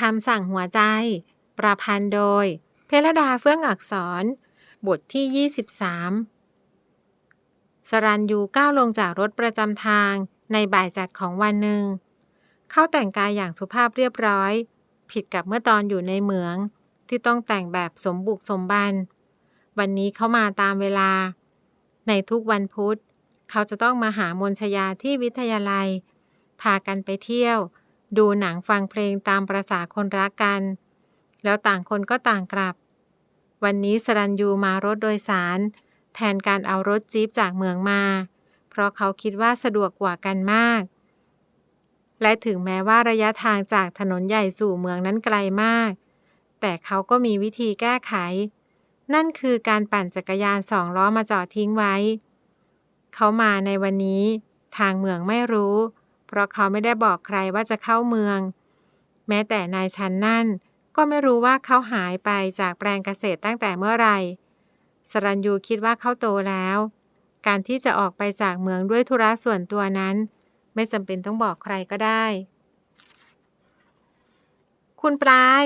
คำสั่งหัวใจ ประพันธ์โดย เพลดาเฟื่องอักษร บทที่ 23 สรันยูก้าวลงจากรถประจำทางในบ่ายจัดของวันหนึ่ง เข้าแต่งกายอย่างสุภาพเรียบร้อย ผิดกับเมื่อตอนอยู่ในเหมือง ที่ต้องแต่งแบบสมบุกสมบัน วันนี้เขามาตามเวลา ในทุกวันพุธ เขาจะต้องมาหามนชยาที่วิทยาลัย พากันไปเที่ยว ดูหนังฟังเพลงตามประษาคนรักกัน แล้วต่างคนก็ต่างกลับ วันนี้สรัญยูมารถโดยสาร แทนการเอารถจี๊ปจากเมืองมา เพราะเขาคิดว่าสะดวกกว่ากันมาก และถึงแม้ว่าระยะทางจากถนนใหญ่สู่เมืองนั้นไกลมาก แต่เขาก็มีวิธีแก้ไข นั่นคือการปั่นจักรยานสองล้อมาจอดทิ้งไว้ เขามาในวันนี้ ทางเมืองไม่รู้ เพราะเขาไม่ได้บอกใครว่าจะเข้าเมือง แม้แต่นายชันนั่น ก็ไม่รู้ว่าเขาหายไปจากแปลงเกษตรตั้งแต่เมื่อไหร่สรัญยูคิดว่าเขาโตแล้ว การที่จะออกไปจากเมืองด้วยธุระส่วนตัวนั้น ไม่จำเป็นต้องบอกใครก็ได้ คุณปลาย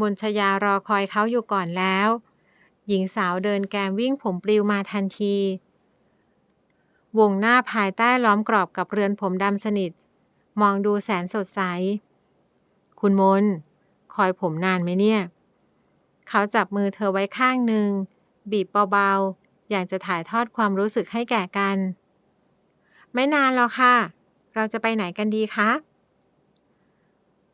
มนชยารอคอยเขาอยู่ก่อนแล้ว หญิงสาวเดินแกมวิ่งผมปลิวมาทันที วงหน้าภายใต้ล้อมกรอบกับเรือนผมดำสนิท มองดูแสนสดใส คุณมน คอยผมนานไหมเนี่ย เขาจับมือเธอไว้ข้างหนึ่ง บีบเบาๆ อยากจะถ่ายทอดความรู้สึกให้แก่กัน ไม่นานหรอกค่ะ เราจะไปไหนกันดีคะ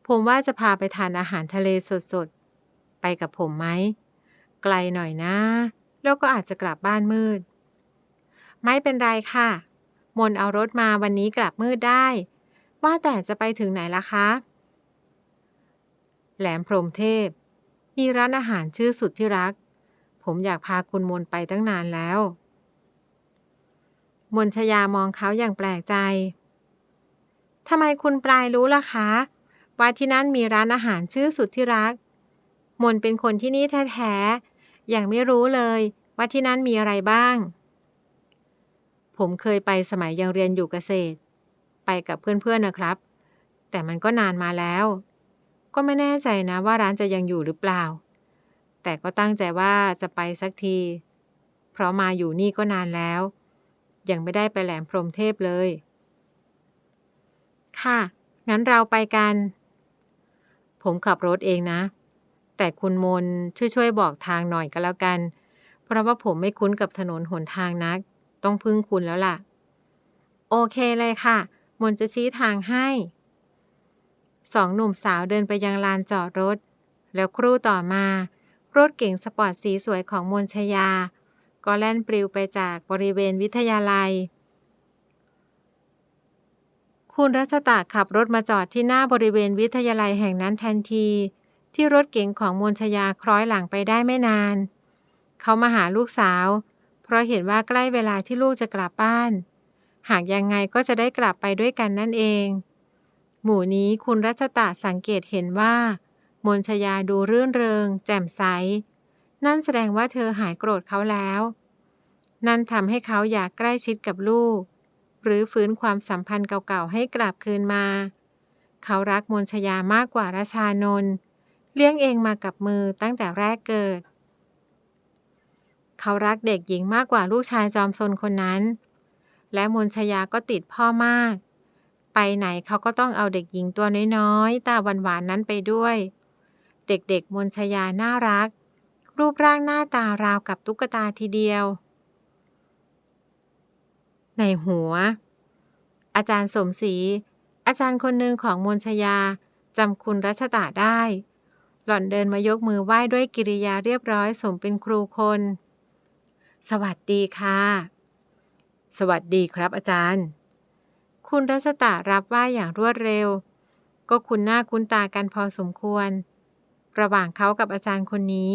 ผมว่าจะพาไปทานอาหารทะเลสดๆ ไปกับผมไหม ไกลหน่อยนะ แล้วก็อาจจะกลับบ้านมืด ไม่เป็นไรค่ะ มนเอารถมาวันนี้กลับมืดได้ ว่าแต่จะไปถึงไหนล่ะคะ แหลมพรมเทพ มีร้านอาหารชื่อสุดที่รัก ผมอยากพาคุณมนไปตั้งนานแล้ว มนชยามองเขาอย่างแปลกใจทำไมคุณปลายรู้ล่ะคะว่าที่นั่นมีร้านอาหารชื่อสุดที่รัก มนเป็นคนที่นี่แท้ๆยังไม่รู้เลยว่าที่นั่นมีอะไรบ้าง ผมเคยไปสมัยยังเรียนอยู่เกษตร ไปกับเพื่อนๆนะครับ แต่มันก็นานมาแล้ว ก็ไม่แน่ใจนะว่าร้านจะยังอยู่หรือเปล่า แต่ก็ตั้งใจว่าจะไปสักที เพราะมาอยู่นี่ก็นานแล้ว ยังไม่ได้ไปแหลมพรหมเทพเลย ค่ะ งั้นเราไปกัน ผมขับรถเองนะ แต่คุณมนช่วยๆบอกทางหน่อยก็แล้วกัน เพราะว่าผมไม่คุ้นกับถนนหนทางนัก ต้องพึ่งคุณแล้วล่ะ โอเคเลยค่ะ มนจะชี้ทางให้ สองหนุ่มสาวเดินไปยังลานจอดรถ แล้วครู่ต่อมา รถเก๋งสปอร์ตสีสวยของมนชยา ก็แล่นปลิวไปจากบริเวณวิทยาลัย คุณรัชตะขับรถมาจอดที่หน้าบริเวณวิทยาลัยแห่งนั้นทันที ที่รถเก๋งของมนชยาคล้อยหลังไปได้ไม่นาน เขามาหาลูกสาว เพราะเห็นว่าใกล้เวลาที่ลูกจะกลับบ้าน หากยังไงก็จะได้กลับไปด้วยกันนั่นเอง หมู่นี้คุณรัชตะสังเกตเห็นว่ามนชยาดูรื่นเริง แจ่มใส นั่นแสดงว่าเธอหายโกรธเขาแล้ว นั่นทำให้เขาอยากใกล้ชิดกับลูก หรือฟื้นความสัมพันธ์เก่าๆให้กลับคืนมา เขารักมนชยามากกว่าราชานนท์เลี้ยงเองมากับมือตั้งแต่แรกเกิด เขารักเด็กหญิงมากกว่าลูกชายจอมซนคนนั้น และมนชยาก็ติดพ่อมาก ไปไหนเขาก็ต้องเอาเด็กหญิงตัวน้อยๆ ตาหวานๆนั้นไปด้วย เด็กๆมนชยาน่ารัก รูปร่างหน้าตาราวกับตุ๊กตาทีเดียว ในหัว อาจารย์สมศรี อาจารย์คนหนึ่งของมนชยาจำคุณรัชตาได้ หล่อนเดินมายกมือไหว้ด้วยกิริยาเรียบร้อยสมเป็นครูคน สวัสดีค่ะ สวัสดีครับอาจารย์ คุณรัชตารับไหว้อย่างรวดเร็ว ก็คุณหน้าคุ้นตากันพอสมควร ระหว่างเขากับอาจารย์คนนี้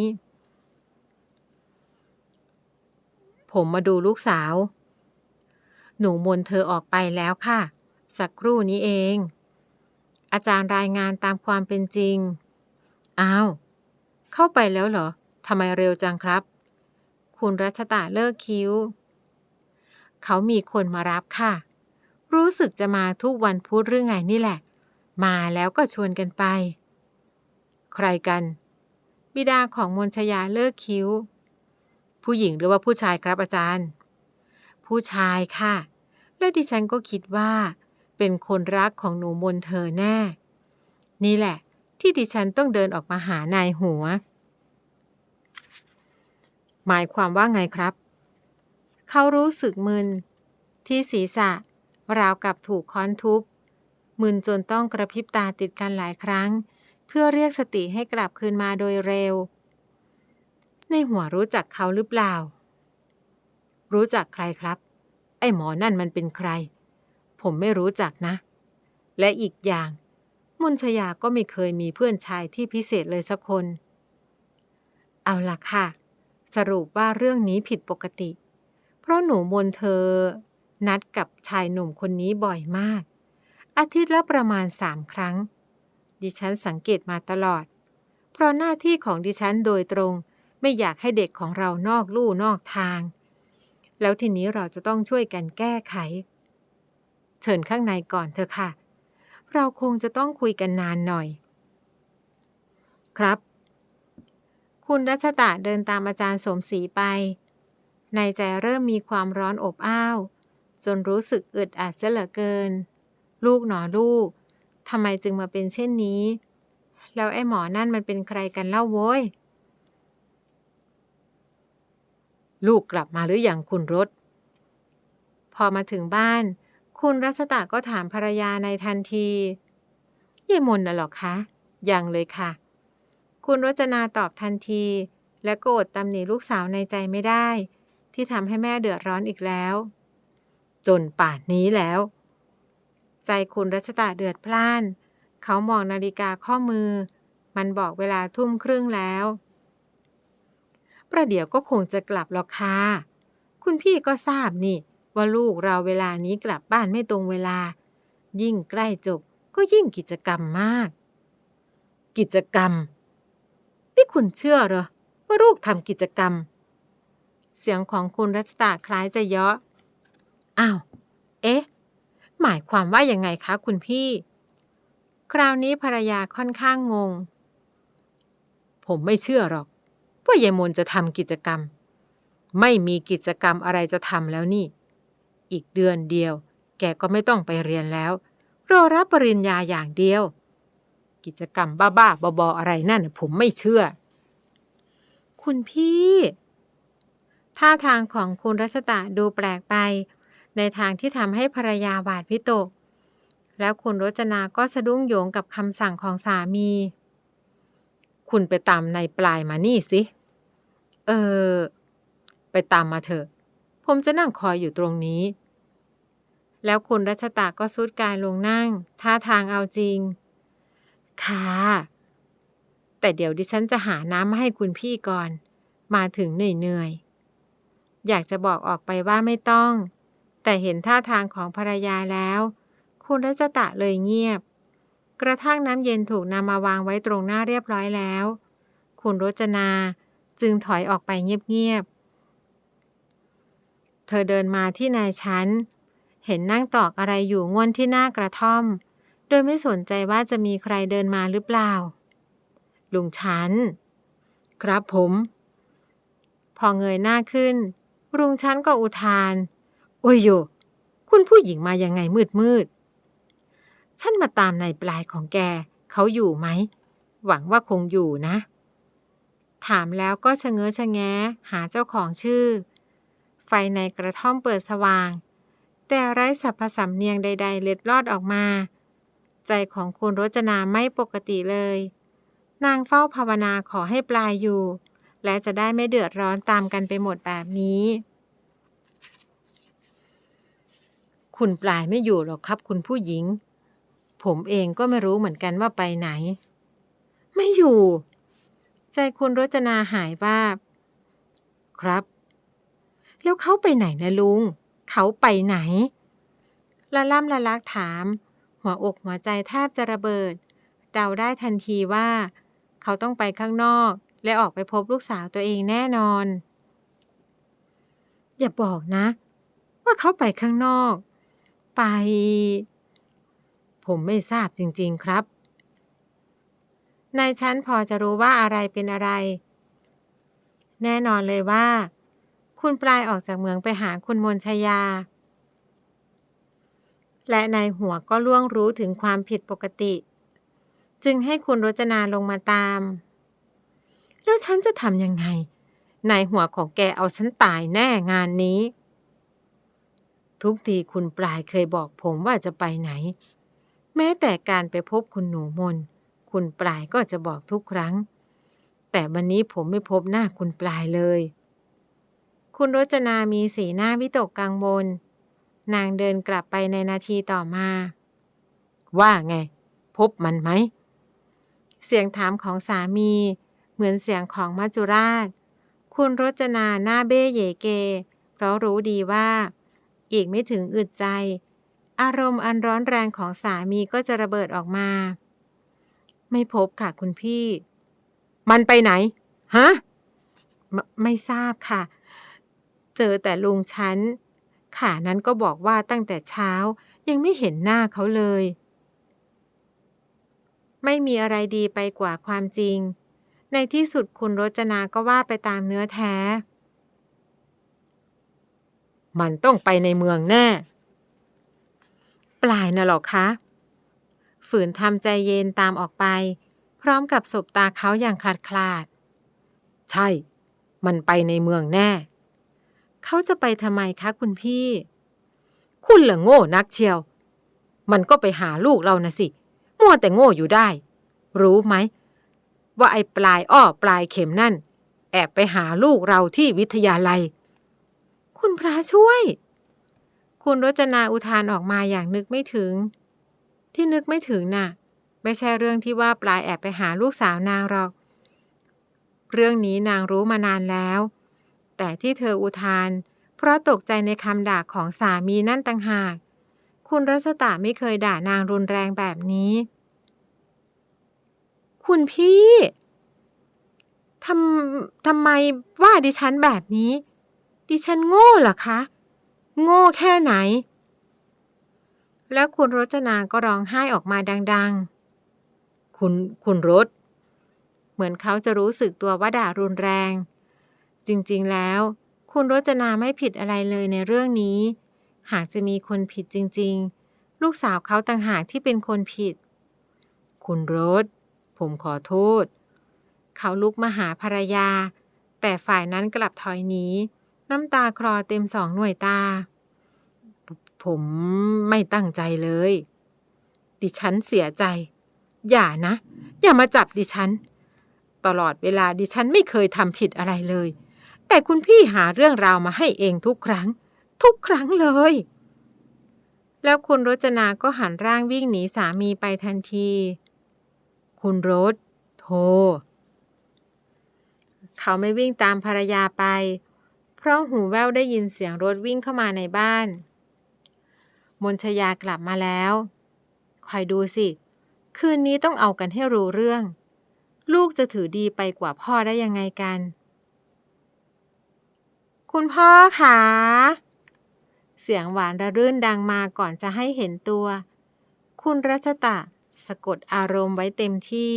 ผมมาดูลูกสาว หนูมนเธอออกไปแล้วค่ะ สักครู่นี้เอง อาจารย์รายงานตามความเป็นจริง อ้าว เข้าไปแล้วเหรอทำไมเร็วจังครับ คุณรัชตาเลิกคิ้ว เขามีคนมารับค่ะ รู้สึกจะมาทุกวันพุธหรือไงนี่แหละ มาแล้วก็ชวนกันไป ใครกัน บิดาของมนชยาเลิกคิ้ว ผู้หญิงหรือว่าผู้ชายครับอาจารย์ ผู้ชายค่ะ และดิฉันก็คิดว่า เป็นคนรักของหนูมนเธอแน่ นี่แหละ ที่ดิฉันต้องเดินออกมาหานายหัว หมายความว่าไงครับ เขารู้สึกมึน ที่ศีรษะ ราวกับถูกค้อนทุบ มึนจนต้องกระพริบตาติดกันหลายครั้ง เพื่อเรียกสติให้กลับคืนมาโดยเร็ว ในหัวรู้จักเขาหรือเปล่า รู้จักใครครับ ไอ้หมอนั่นมันเป็นใคร ผมไม่รู้จักนะ และอีกอย่าง มุนชยาก็ไม่เคยมีเพื่อนชายที่พิเศษเลยสักคน เอาล่ะค่ะ สรุปว่าเรื่องนี้ผิดปกติ เพราะหนูมนเธอ นัดกับชายหนุ่มคนนี้บ่อยมาก อาทิตย์ละประมาณสามครั้ง ดิฉันสังเกตมาตลอด เพราะหน้าที่ของดิฉันโดยตรงไม่อยากให้เด็กของเรานอกลู่นอกทาง แล้วทีนี้เราจะต้องช่วยกันแก้ไข เชิญข้างในก่อนเถอะค่ะ เราคงจะต้องคุยกันนานหน่อย ครับ คุณรัชตะเดินตามอาจารย์สมศรีไป ในใจเริ่มมีความร้อนอบอ้าว จนรู้สึกอึดอัดเสียเหลือเกิน ลูกหนอลูกทำไมจึงมาเป็นเช่นนี้ แล้วไอ้หมอนั่นมันเป็นใครกันเล่าโว้ย ลูกกลับมาหรืออยังคุณรถ พอมาถึงบ้าน คุณรัชตะก็ถามภรรยาในทันทีเยายมนน่ะหรอคะ ยังเลยค่ะ คุณรจนาตอบทันที และก็อดตำหนิลูกสาวในใจไม่ได้ ที่ทำให้แม่เดือดร้อนอีกแล้ว จนป่านนี้แล้ว ใจคุณรัชตะเดือดพล่าน เขามองนาฬิกาข้อมือ มันบอกเวลาทุ่มครึ่งแล้ว ประเดี๋ยวก็คงจะกลับหรอกค่ะคุณพี่ก็ทราบนี่ ว่าลูกเราเวลานี้กลับบ้านไม่ตรงเวลา ยิ่งใกล้จบก็ยิ่งกิจกรรมมาก กิจกรรม ที่คุณเชื่อเหรอ ว่าลูกทำกิจกรรม เสียงของคุณรัชตาคล้ายจะเยาะอ้าว เอ๊ะ หมายความว่ายังไงคะ คุณพี่ คราวนี้ภรรยาค่อนข้างงง ผมไม่เชื่อหรอก ว่ายายมนจะทำกิจกรรม ไม่มีกิจกรรมอะไรจะทำแล้วนี่ อีกเดือนเดียว แกก็ไม่ต้องไปเรียนแล้ว รอรับปริญญาอย่างเดียว กิจกรรมบ้าๆบอๆอะไรนั่นน่ะผมไม่เชื่อ คุณพี่ ท่าทางของคุณรัชตะดูแปลกไป ในทางที่ทำให้ภรรยาหวาดพิตก แล้วคุณรจนาก็สะดุ้งโยงกับคำสั่งของสามี คุณไปตามในายปลายมานี่สิ เออ ไปตามมาเถอะ ผมจะนั่งคอยอยู่ตรงนี้แล้วคุณรัชตาก็สุดกายลงนั่ง ท่าทางเอาจริง ค่ะ แต่เดี๋ยวดิฉันจะหาน้ำมาให้คุณพี่ก่อน มาถึงเหนื่อยๆ อยากจะบอกออกไปว่าไม่ต้อง แต่เห็นท่าทางของภรรยาแล้ว คุณรัชตะเลยเงียบ กระทั่งน้ำเย็นถูกนำมาวางไว้ตรงหน้าเรียบร้อยแล้ว คุณรจนาจึงถอยออกไปเงียบๆ เธอเดินมาที่นายชั้น เห็นนั่งตอกอะไรอยู่ง่วนที่หน้ากระท่อม โดยไม่สนใจว่าจะมีใครเดินมาหรือเปล่า ลุงชัน ครับผม พอเงยหน้าขึ้น ลุงชันก็อุทาน โอ้ยโย คุณผู้หญิงมายังไงมืดมืด ฉันมาตามในปลายของแก เขาอยู่ไหม หวังว่าคงอยู่นะ ถามแล้วก็ชะเง้อชะแงหาเจ้าของชื่อ ไฟในกระท่อมเปิดสว่าง แต่ไร้สรรพสำเนียงใด ๆ เล็ดลอดออกมา ใจของคุณรจนาไม่ปกติเลย นางเฝ้าภาวนาขอให้ปลายอยู่ และจะได้ไม่เดือดร้อนตามกันไปหมดแบบนี้ คุณปลายไม่อยู่หรอกครับคุณผู้หญิง ผมเองก็ไม่รู้เหมือนกันว่าไปไหน ไม่อยู่ ใจคุณรจนาหายบ้าครับ แล้วเขาไปไหนนะลุง เขาไปไหนละล่ำละลักถาม หัวอกหัวใจแทบจะระเบิด เดาได้ทันทีว่า เขาต้องไปข้างนอก และออกไปพบลูกสาวตัวเองแน่นอน อย่าบอกนะ ว่าเขาไปข้างนอก ไป ผมไม่ทราบจริง ๆครับ นายชั้นพอจะรู้ว่าอะไรเป็นอะไร แน่นอนเลยว่า คุณปลายออกจากเมืองไปหาคุณมนชยา และนายหัวก็ล่วงรู้ถึงความผิดปกติ จึงให้คุณรจนาลงมาตาม แล้วฉันจะทำยังไง นายหัวของแกเอาฉันตายแน่งานนี้ ทุกทีคุณปลายเคยบอกผมว่าจะไปไหน แม้แต่การไปพบคุณหนูมน คุณปลายก็จะบอกทุกครั้ง แต่วันนี้ผมไม่พบหน้าคุณปลายเลย คุณรจนามีสีหน้าวิตกกังวล นางเดินกลับไปในนาทีต่อมา ว่าไง พบมันไหม เสียงถามของสามี เหมือนเสียงของมัจจุราช คุณรจนาหน้าเบ้เยเก เพราะรู้ดีว่า อีกไม่ถึงอึดใจ อารมณ์อันร้อนแรงของสามีก็จะระเบิดออกมา ไม่พบค่ะคุณพี่ มันไปไหน ฮะไมไม่ทราบค่ะ เจอแต่ลุงฉัน ข่านั้นก็บอกว่าตั้งแต่เช้ายังไม่เห็นหน้าเขาเลย ไม่มีอะไรดีไปกว่าความจริง ในที่สุดคุณรจนาก็ว่าไปตามเนื้อแท้ มันต้องไปในเมืองแน่ ปลายน่ะหรอคะ ฝืนทำใจเย็นตามออกไป พร้อมกับสบตาเขาอย่างคลาดคลาด ใช่ มันไปในเมืองแน่ เขาจะไปทำไมคะคุณพี่ คุณเหลือโง่นักเชียว มันก็ไปหาลูกเรานะสิ มัวแต่โง่อยู่ได้ รู้ไหม ว่าไอ้ปลายอ้อปลายเข็มนั่น แอบไปหาลูกเราที่วิทยาลัย คุณพระช่วย คุณรจนาอุทานออกมาอย่างนึกไม่ถึง ที่นึกไม่ถึงน่ะ ไม่ใช่เรื่องที่ว่าปลายแอบไปหาลูกสาวนางหรอก เรื่องนี้นางรู้มานานแล้ว แต่ที่เธออุทาน เพราะตกใจในคำด่าของสามีนั่นต่างหาก คุณรัชตาไม่เคยด่านางรุนแรงแบบนี้ คุณพี่ทำทำไมว่าดิฉันแบบนี้ ดิฉันโง่เหรอคะ โง่แค่ไหน แล้วคุณรจนาก็ร้องไห้ออกมาดัง ๆ คุณคุณรถ เหมือนเขาจะรู้สึกตัวว่าด่ารุนแรง จริงๆแล้ว คุณรจนาไม่ผิดอะไรเลยในเรื่องนี้ หากจะมีคนผิดจริง ๆ ลูกสาวเขาต่างหากที่เป็นคนผิด คุณรถผมขอโทษ เขาลุกมาหาภรรยา แต่ฝ่ายนั้นกลับถอยหนีน้ำตาคลอเต็มสองหน่วยตา ผมไม่ตั้งใจเลย ดิฉันเสียใจ อย่านะ อย่ามาจับดิฉัน ตลอดเวลาดิฉันไม่เคยทำผิดอะไรเลย แต่คุณพี่หาเรื่องราวมาให้เองทุกครั้ง ทุกครั้งเลย แล้วคุณรจนาก็หันร่างวิ่งหนีสามีไปทันที คุณรถโทรเขาไม่วิ่งตามภรรยาไป เพราะหูแว่วได้ยินเสียงรถวิ่งเข้ามาในบ้าน มนชยากลับมาแล้ว คอยดูสิ คืนนี้ต้องเอากันให้รู้เรื่อง ลูกจะถือดีไปกว่าพ่อได้ยังไงกัน คุณพ่อคะเสียงหวานระรื่นดังมาก่อนจะให้เห็นตัว คุณรัชตะสะกดอารมณ์ไว้เต็มที่